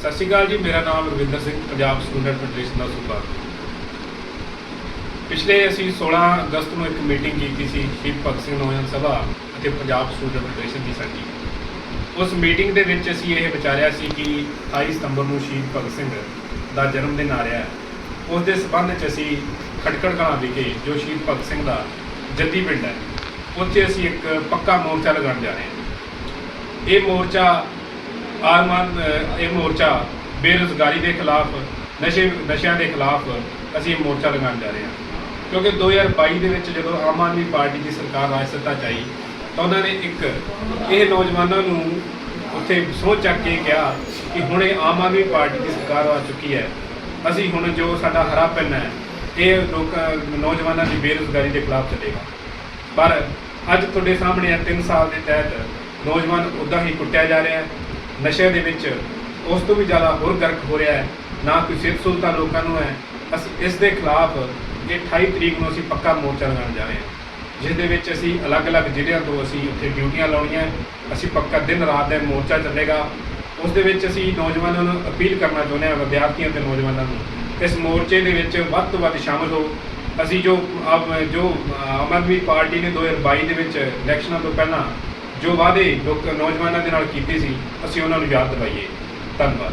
ਸਤਿ ਸ਼੍ਰੀ ਅਕਾਲ ਜੀ, ਮੇਰਾ ਨਾਮ ਰਵਿੰਦਰ ਸਿੰਘ, ਪੰਜਾਬ ਸਟੂਡੈਂਟ ਫੈਡਰੇਸ਼ਨ ਦਾ ਸੂਬਾ। ਪਿਛਲੇ ਅਸੀਂ 16 ਅਗਸਤ ਨੂੰ ਇੱਕ ਮੀਟਿੰਗ ਕੀਤੀ ਸੀ, ਸ਼ਹੀਦ ਭਗਤ ਸਿੰਘ ਨੌਜਵਾਨ ਸਭਾ ਅਤੇ ਪੰਜਾਬ ਸਟੂਡੈਂਟ ਫੈਡਰੇਸ਼ਨ ਦੀ ਸਾਡੀ। ਉਸ ਮੀਟਿੰਗ ਦੇ ਵਿੱਚ ਅਸੀਂ ਇਹ ਵਿਚਾਰਿਆ ਸੀ ਕਿ 28 ਸਤੰਬਰ ਨੂੰ ਸ਼ਹੀਦ ਭਗਤ ਸਿੰਘ ਦਾ ਜਨਮ ਦਿਨ ਆ ਰਿਹਾ ਹੈ। ਉਸ ਦੇ ਸਬੰਧ ਵਿੱਚ ਅਸੀਂ ਖਟਕੜ ਕਲਾਂ ਵਿਖੇ, ਜੋ ਸ਼ਹੀਦ ਭਗਤ ਸਿੰਘ ਦਾ ਜੱਦੀ ਪਿੰਡ ਹੈ, ਉੱਥੇ ਅਸੀਂ ਇੱਕ ਪੱਕਾ ਮੋਰਚਾ ਲਗਾਉਣ ਜਾ ਰਹੇ ਹਾਂ। ਇਹ ਮੋਰਚਾ ਆਰਮਾਨ ਅ, ਇਹ ਮੋਰਚਾ ਬੇਰੁਜ਼ਗਾਰੀ ਦੇ ਖਿਲਾਫ ਨਸ਼ੇ ਨਸ਼ਿਆਂ ਦੇ ਖਿਲਾਫ ਅਸੀਂ ਮੋਰਚਾ ਲਗਾਉਣ ਜਾ ਰਹੇ ਹਾਂ। ਕਿਉਂਕਿ 2022 ਦੇ ਵਿੱਚ ਜਦੋਂ ਆਮ ਆਦਮੀ ਪਾਰਟੀ ਦੀ ਸਰਕਾਰ ਰਾਜ ਸੱਤਾ 'ਚ ਆਈ ਤਾਂ ਉਹਨਾਂ ਨੇ ਇੱਕ ਇਹ ਨੌਜਵਾਨਾਂ ਨੂੰ ਉੱਥੇ ਸੋਚ ਚੱਕ ਕੇ ਕਿਹਾ ਕਿ ਹੁਣ ਇਹ ਆਮ ਆਦਮੀ ਪਾਰਟੀ ਦੀ ਸਰਕਾਰ ਆ ਚੁੱਕੀ ਹੈ। ਅਸੀਂ ਹੁਣ ਜੋ ਸਾਡਾ ਹਰਾ ਪੈਨ ਹੈ ਇਹ ਲੋਕਾਂ ਨੌਜਵਾਨਾਂ ਦੀ ਬੇਰੁਜ਼ਗਾਰੀ ਦੇ ਖਿਲਾਫ ਚੱਲੇਗਾ। ਪਰ ਅੱਜ ਤੁਹਾਡੇ ਸਾਹਮਣੇ ਆ 3 ਸਾਲ ਦੇ ਤਹਿਤ ਨੌਜਵਾਨ ਉਦਾਂ ਹੀ ਕੁੱਟਿਆ ਜਾ ਰਿਹਾ ਹੈ। ਨਸ਼ਿਆਂ ਦੇ ਵਿੱਚ ਉਸ ਤੋਂ ਵੀ ਜ਼ਿਆਦਾ ਹੋਰ ਗਰਕ ਹੋ ਰਿਹਾ ਹੈ, ਨਾ ਕੋਈ ਸਿਹਤ ਸਹੂਲਤਾਂ ਲੋਕਾਂ ਨੂੰ ਹੈ। ਅਸੀਂ ਇਸ ਦੇ ਖਿਲਾਫ ਇਹ 28 ਤਰੀਕ ਨੂੰ ਅਸੀਂ ਪੱਕਾ ਮੋਰਚਾ ਲਗਾਉਣ ਜਾ ਰਹੇ ਹਾਂ, ਜਿਸ ਦੇ ਵਿੱਚ ਅਸੀਂ ਅਲੱਗ-ਅਲੱਗ ਜ਼ਿਲ੍ਹਿਆਂ ਤੋਂ ਅਸੀਂ ਉੱਥੇ ਡਿਊਟੀਆਂ ਲਾਉਣੀਆਂ, ਅਸੀਂ ਪੱਕਾ ਦਿਨ ਰਾਤ ਦਾ ਮੋਰਚਾ ਚੱਲੇਗਾ। ਉਸ ਦੇ ਵਿੱਚ ਅਸੀਂ ਨੌਜਵਾਨਾਂ ਨੂੰ ਅਪੀਲ ਕਰਨਾ ਚਾਹੁੰਦੇ ਹਾਂ, ਵਿਦਿਆਰਥੀਆਂ ਤੇ ਨੌਜਵਾਨਾਂ ਨੂੰ, ਇਸ ਮੋਰਚੇ ਦੇ ਵਿੱਚ ਵੱਧ ਤੋਂ ਵੱਧ ਸ਼ਾਮਲ ਹੋ। ਅਸੀਂ ਜੋ ਜੋ ਆਮ ਆਦਮੀ ਪਾਰਟੀ ਨੇ 2022 ਦੇ ਵਿੱਚ ਇਲੈਕਸ਼ਨਾਂ ਤੋਂ ਪਹਿਲਾਂ ਜੋ ਵਾਅਦੇ ਲੋਕ ਨੌਜਵਾਨਾਂ ਦੇ ਨਾਲ ਕੀਤੇ ਸੀ ਅਸੀਂ ਉਹਨਾਂ ਨੂੰ ਯਾਦ ਦਿਵਾਈਏ। ਧੰਨਵਾਦ।